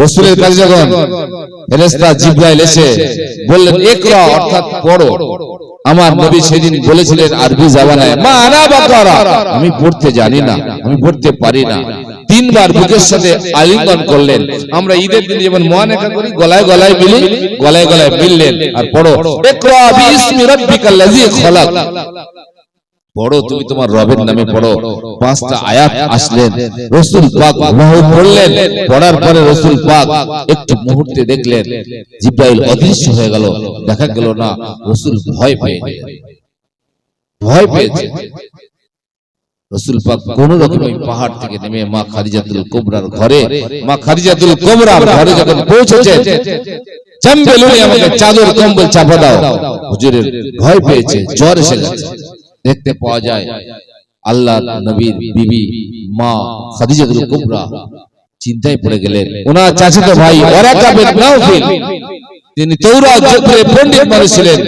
রসুলের কাছে যখন ফেরেশতা জিব্রাইল এসে বললেন, একরা অর্থাৎ পড়ো। আমার নবী সেদিন বলেছিলেন আরবি জাবানায় মা আনা বাকারা। আমি পড়তে জানি না, আমি পড়তে পারি না। তিনবার বুকের সাথে আলিঙ্গন করলেন। আমরা ঈদের দিন যেমন মহানেকা করি, গলায় গলায় মিলি, গলায় গলায় মিললেন, আর পড়ো, একরা বিইসমি রাব্বিকাল্লাযী খলাক। পড়ো তুমি তোমার রবের নামে পড়ো। পাঁচটা আয়াত আসলেন। রসুল পাক পড়লেন। পড়ার পরে রসুল পাক একটু মুহূর্তে দেখলেন জিব্রাইল অদৃশ্য হয়ে গেল। দেখা গেল না রসুল ভয় পেয়ে ভয় পেয়েছে। রসুল পাক কোন রকম ওই পাহাড় থেকে নেমে মা খাদিজাতুল কোবরার ঘরে মা খাদিজাতুল কোবরার ঘরে যখন পৌঁছেছেন চাম্বেলুনি আমাকে চাদর কম্বল চাপা দাও। হুজুরের ভয় পেয়েছে জ্বর এসে গেছে। দেখতে পাওয়া যায়। আল্লাহ নবীর বিবি মা খাদিজাতুল কুবরা চিন্তায় পড়ে গেলেন। ওনার চাচাতো ভাই ওরাকা বিন নাওফিল তিনি তৌরাত জব্বরে পণ্ডিত মানুষ ছিলেন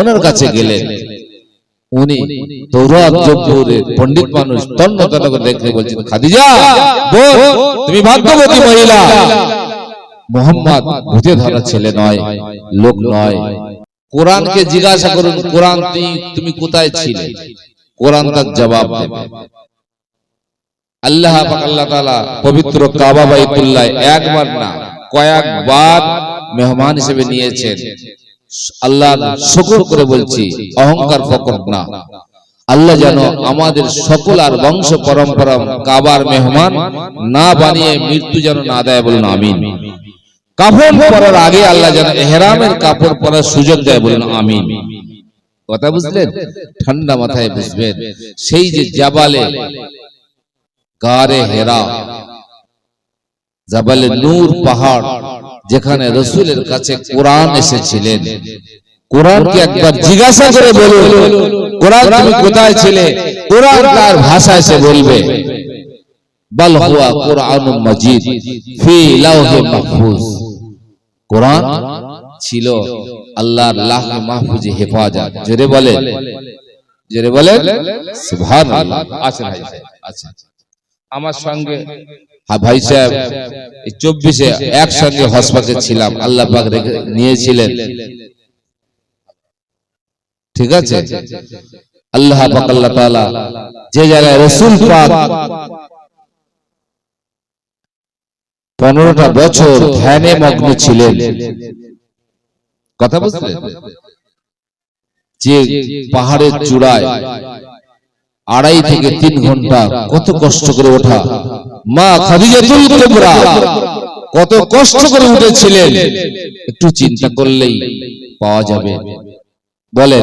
ওনার কাছে গেলেন। উনি তৌরাত পণ্ডিত মানুষ তন্ন তন্ন করে দেখে বলছেন খাদিজা বোন তুমি ভাগ্যবতী মহিলা। মোহাম্মদ ভূতে ধরা ছেলে নয় লোক নয়। কোরআনকে জিজ্ঞাসা করুন কোরআন তুমি কোথায় ছিলে? কোরআন তার জবাব দেবে। আল্লাহ পাক আল্লাহ তাআলা পবিত্র কাবা বাইতুল্লাহ একবার না কয়েকবার মেহমান হিসেবে নিয়েছেন। আল্লাহ শুকর করে বলছি অহংকার ফকর না। আল্লাহ যেন আমাদের সকল আর বংশ পরম্পরা কাবার মেহমান না বানিয়ে মৃত্যু যেন না দেয় বলুন আমিন। কাফন পরার আগে আল্লাহ যেন এহরামের কাপড় পরার সুযোগ দেয় বলুন আমিন। কথা বুঝলেন? ঠান্ডা মাথায় বুঝবেন। সেই যে জাবালে গারে হেরা। জাবালে নূর পাহাড় যেখানে রসুলের কাছে কোরআন এসেছিলেন। কোরআনকে একবার জিজ্ঞাসা করে বলুন কোরআন তুমি কোথায় ছিলে? কোরআন কার ভাষায় সে বলবে। বল হুয়া কোরআন মজিদ ফি লাউহে মাহফুজ। কোরআন ছিল আল্লাহর লাহ মাহফুজে হেফাজত। জোরে বলে জোরে বলে সুবহানাল্লাহ। আচ্ছা আচ্ছা। আমার সঙ্গে হ্যাঁ ভাই সাহেব, এই চব্বিশে একসঙ্গে হসপাকে ছিলাম, আল্লাহ পাক নিয়েছিলেন। ঠিক আছে? আল্লাহ পাক, আল্লাহ তাআলা যে জায়গায় রসুল পাক পনেরোটা বছর ধ্যানে মগ্ন ছিলেন। কথা বুঝলেন যে পাহাড়ের চূড়ায় আড়াই থেকে তিন ঘণ্টা কত কষ্ট করে ওঠা। মা খাদিজাতুল কত কষ্ট করে উঠেছিলেন। একটু চিন্তা করলেই পাওয়া যাবে। বলে,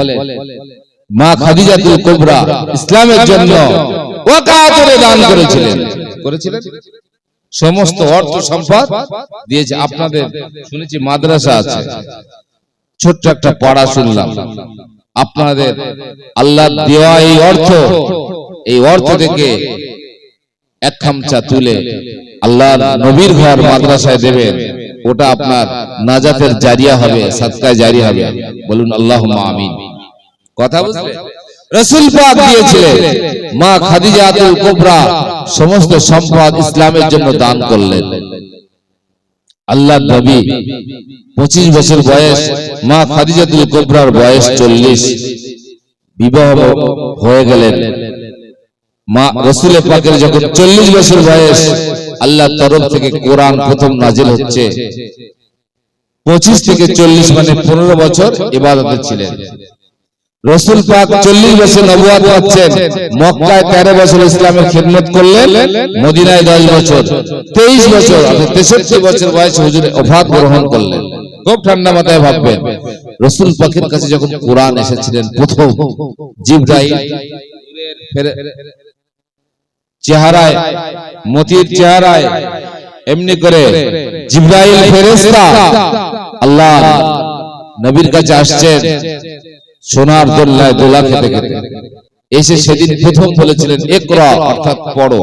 মা খাদিজাতুল কুবরা ইসলামের জন্য ওয়াকাতরে দান করেছিলেন। করেছিলেন? সমস্ত অর্থ সম্পদ দিয়েছে আপনাদের। শুনেছি মাদ্রাসা আছে। ছোট্ট একটা পড়া শুনলাম। আপনাদের আল্লাহ দেওয়া এই অর্থ এই অর্থ থেকে এক খামচা তুলে আল্লাহ নবীর ঘর মাদ্রাসায় দেবেন। ওটা আপনার নাজাতের জারিয়া হবে সাদকায় জারি হবে। বলুন আল্লাহ আমিন। কথা বুঝলে রসুল পাক দিয়েছিলেন। মা খাদিজাতুল কুবরা সমস্ত সম্পদ ইসলামের জন্য দান করলেন। আল্লাহ নবী পঁচিশ বছর বয়স মা খাদিজাতুল কুবরার বয়স চল্লিশ। বিবাহ হয়ে গেলেন। মা রসুলের পাকের যখন চল্লিশ বছর বয়স আল্লাহ তরফ থেকে কোরআন প্রথম নাজিল হচ্ছে। পঁচিশ থেকে চল্লিশ মানে পনেরো বছর ইবাদতে ছিলেন। রসুল পাক চল্লিশ বছর নবুয়াত পাচ্ছেন, মক্কায় তেরো বছর ইসলামের খেদমত করলেন, মদিনায় দশ বছর, তেইশ বছর তেষট্টি বছর বয়সে হুজুরে অফাত গ্রহণ করলেন। খুব ঠান্ডা মাথায় ভাববেন, রসুল পাকের কাছে যখন কোরআন এসেছিলেন প্রথম, জিব্রাইল চেহারায়, মতির চেহারায়, এমনি করে জিব্রাইল ফেরেশতা আল্লাহ নবীর কাছে আসছেন। সোনার দোল্লায় দোলা খেতে খেতে এসে সেদিন প্রথম বলেছিলেন একরা অর্থাৎ পড়ো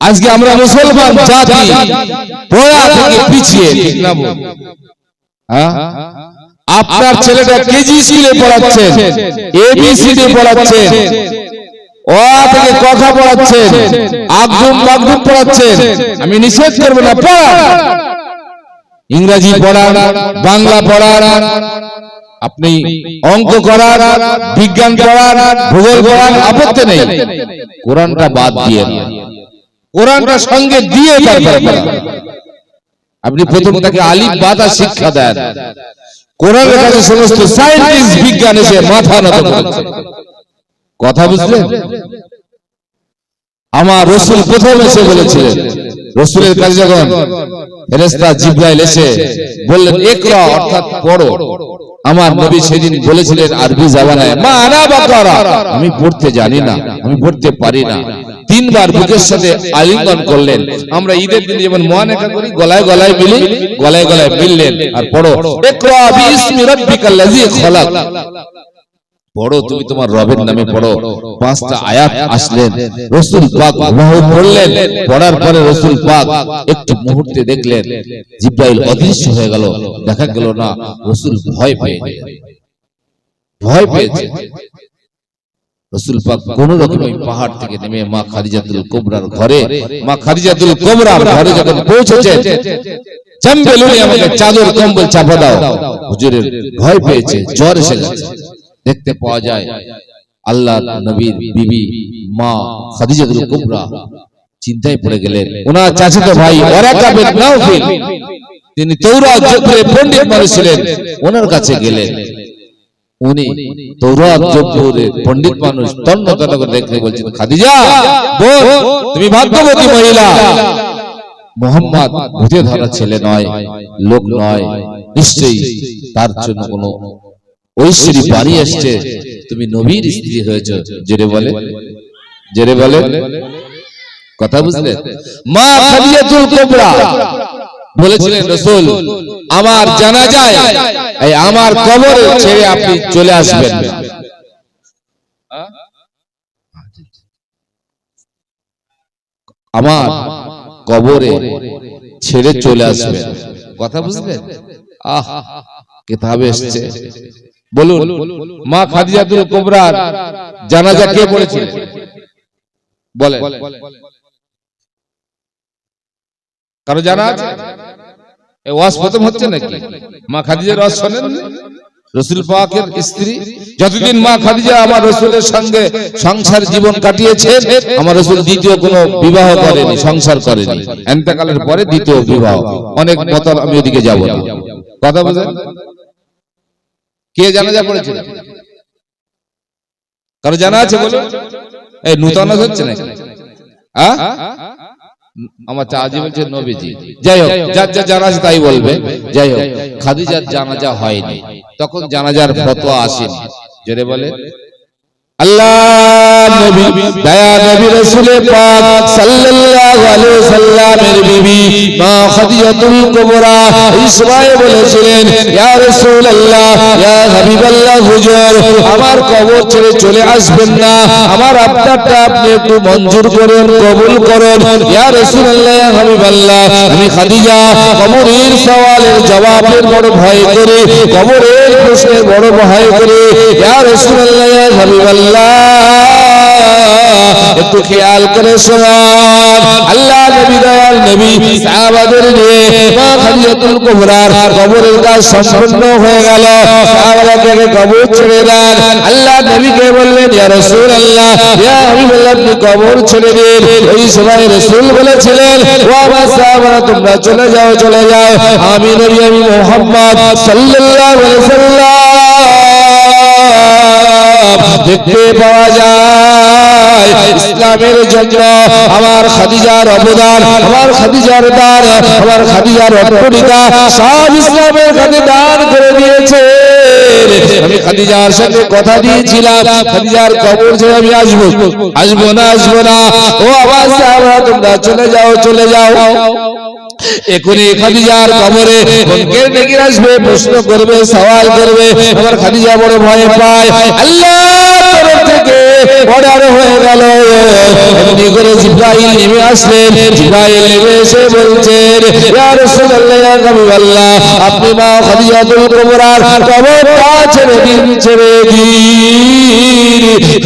আজকে আমরা মুসলমান জাতি, পড়া থেকে পিছিয়ে? হ্যাঁ? আপনার ছেলেটা কেজি স্কুলে পড়াচ্ছেন এবিসিডি পড়াচ্ছেন অ থেকে কথা পড়াচ্ছেন আগদুম মাগদুম পড়াচ্ছেন আমি নিষেধ করব না, পড়া ইংরাজি পড়ান, বাংলা পড়ান আপনি অঙ্ক করার বিজ্ঞান পড়ান ভূগোল পড়ান আপত্তি নেই। কোরআনটা বাদ দিয়ে কোরআনটা সঙ্গে দিয়ে তারপরে। আপনি প্রথম তাকে আলিফ বাদা শিক্ষা দেন। কোরআনের কাছে সমস্ত সায়েন্টিস্ট বিজ্ঞান এসে মাথা নত কথা বুঝলেন? আমার রসুল প্রথম এসে বলেছিলেন রসুলের কাছে যখন ফেরেস্তা জিব্রাইল এসে বললেন একরা অর্থাৎ পড়ো। আমার নবী সেদিন বলেছিলেন আরবি জাবানায় মা আনা বাকারা আমি পড়তে জানি না আমি পড়তে পারি না। তিনবার বুকের সাথে আলিঙ্গন করলেন। আমরা ঈদের দিন যেমন মহানেকা করি গলায় গলায় মিলি গলায় গলায় মিললেন। আর পড়ো একরা বিইসমি রাব্বিকাল্লাযী খলাক। পড়ো তুমি তোমার রবের নামে পড়ো। পাঁচটা আয়াত আসলেন। রসুল পাক পড়লেন। পড়ার পরে রসুল পাক একটু মুহূর্তে দেখলেন। জিব্রাইল অদৃশ্য হয়ে গেল। দেখা গেল না রসুল ভয় পেয়ে। ভয় পেয়েছে রসুল পাক কোন রকম ওই পাহাড় থেকে নেমে মা খাদিজাতুল কোবরার ঘরে মা খাদিজাতুল কোবরার ঘরে যখন পৌঁছেছেন চাম্বেলুনি আমাকে চাদর কম্বল চাপা দাও। হুজুরের ভয় পেয়েছে জ্বর এসে গেছে। দেখতে পাওয়া যায়। আল্লাহ নবীর বিবি, মা খাদিজাতুল কুবরা চিন্তায় পড়ে গেলেন। ওনার চাচাতো ভাই ওরাকা বিন নাওফিল, তিনি তৌরাত যুগে পণ্ডিত মানুষ ছিলেন, ওনার কাছে গেলেন। উনি তৌরাত যুগে পণ্ডিত মানুষ, তন্ন তন্ন করে দেখে বলছেন, খাদিজা, বোন, তুমি ভাগ্যবতী মহিলা। মোহাম্মদ বুঝে ধরা ছেলে নয়, লোক নয়, নিশ্চয়ই তার জন্য কোনো ঐশ্বরী বাড়ি এসছে তুমি নবীর স্ত্রী হয়েছ। জেরে বলে? জেরে বলে? কথা বুঝলে? মা খাদিজাতুল কুবরা। বলেছিলেন রাসূল আমার জানা যায় এই আমার কবরে ছেড়ে আপনি চলে আসবেন। আমার কবরে ছেড়ে চলে আসবেন। কথা বুঝলেন আহ কিতাবে এসছে। বলুন মা খাদিজাতুল কুবরার জানাজা কে পড়েছিলেন বলেন। কারও জানা আছে? এই ওয়াজ প্রথম হচ্ছে নাকি? মা খাদিজার ওয়াজ শোনেন রসুল পাকের স্ত্রী যতদিন মা খাদিজা আমার রসুলের সঙ্গে সংসার জীবন কাটিয়েছে আমার রসুল দ্বিতীয় কোনো বিবাহ করেনি সংসার করেনি। এন্তকালের পরে দ্বিতীয় বিবাহ। অনেক মত আমি ওদিকে যাব না। কথা বুঝেন কে জানাজা পড়েছিল কারও জানা আছে বলো এই নূতন হচ্ছে নাকি? আমার চাজি বলছে নবীজি। যাই হোক যার যা জানা আছে তাই বলবে। যাই হোক। খাদিজার জানাজা হয়নি। তখন জানাজার ফতোয়া আসেনি। জোরে বলে? আমার কবর ছেড়ে চলে আসবেন না, আমার আপনারটা আপনি একটু মঞ্জুর করুন, কবুল করুন। ইয়া রাসূলুল্লাহ, ইয়া খাদিজা সওয়ালের জবাবের বড় ভয় করি, কবরের প্রশ্নের বড় ভয় করি, ইয়া রাসূলুল্লাহ হাবিবাল্লাহ একটু খেয়াল করে শোনান আল্লাহ নবী, দয়াল নবী, সাহাবাদের নিয়ে মা খাদিজাতুল কুবরার কাজ সম্পন্ন হয়ে গেল। সাহাবারা থেকে কবর ছেড়ে দেন। আল্লাহ নবীকে বললেন, ইয়া ইয়া কবর ছেড়ে দিন। ওই সময় রাসূল বলেছিলেন সাহাবারা, তোমরা চলে যাও চলে যাও। আমি নবী, আমি মুহাম্মদ সাল্লাল্লাহু আলাইহি সাল্লাম দেখতে পাওয়া যায়। ইসলামের জন্য আমার খাদিজার অবদান, আমার খাদিজার দান, আমার খাদিজার অর্পণিকা সব ইসলামের কাছে দান করে দিয়েছে। আমি খাদিজার সাথে কথা দিয়েছিলাম, খাদিজার কবর ছেড়ে আমি আসব। আসব না আসব না। ও আবার তোমরা চলে যাও চলে যাও। এখনই খাদিজার কবরে কোনকে ডেকে আসবে, প্রশ্ন করবে, সওয়াল করবে। আমার খাদিজা বড় ভয় পায়। আল্লাহ! আপনি মা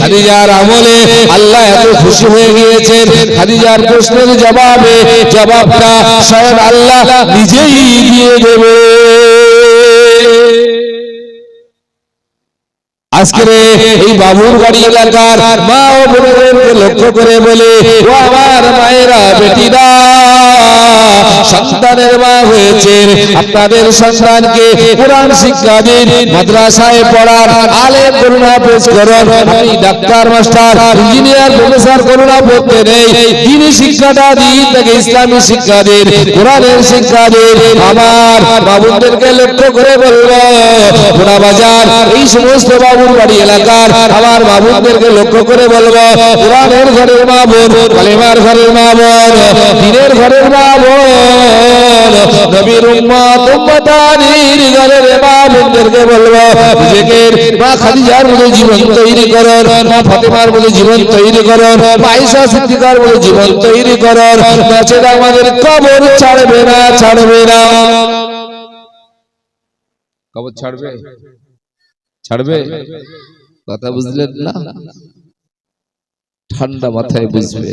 খাদিজার আমলে আল্লাহ এত খুশি হয়ে গিয়েছেন। খাদিজার প্রশ্নের জবাবে জবাবটা স্বয়ং আল্লাহ নিজেই দিয়ে দেবে। আজকের এই বাবুর বাড়ি এলাকার মা ও বোনেদেরকে লক্ষ্য করে বলে ও আমার মায়েরা বেটিরা সন্তানের মা হয়েছেন আপনাদের সন্তানকে কোরআন শিক্ষা দিন, মাদ্রাসায় পড়ার আলেম করুণা পেশ ডাক্তার, মাস্টার, ইঞ্জিনিয়ার, প্রফেসর করুণা নেই। দিনই শিক্ষাটা দিন তাকে ইসলামী শিক্ষা দিন, কোরআনের শিক্ষা দিন। আমার বাবুদেরকে লক্ষ্য করে বলব বাজার, এই সমস্ত বাবুর বাড়ি এলাকার আমার বাবুদেরকে লক্ষ্য করে বলব, কোরআনের ঘরের মা বোন, কালেমার ঘরের মা বোন, দিনের ঘরের মা বোন নবীর উম্মত উম্মতানির ঘরের মা বোনদেরকে বলব নিজেকে মা খাদিজার মতো জীবন তৈরি করো মা ফাতেমার মতো জীবন তৈরি করো মা আয়েশা কথা বুঝলেন না? ঠান্ডা মাথায় বুঝবে।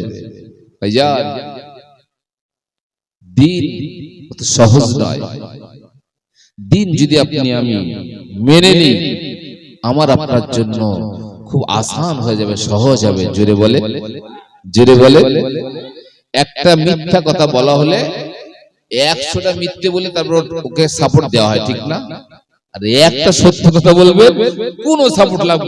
ভাইজান দিন অত সহজ নয় দিন যদি আপনি আমি মেনে নিই, আমার আপনার জন্য খুব আসান হয়ে যাবে, সহজ হবে। জোরে বলে জোরে বলে। একটা মিথ্যা কথা বলা হলে একশোটা মিথ্যে বলে তারপর ওকে সাপোর্ট দেওয়া হয়, ঠিক না? আর একটা সত্য কথা বলবে, কোনো সাপোর্ট লাগবে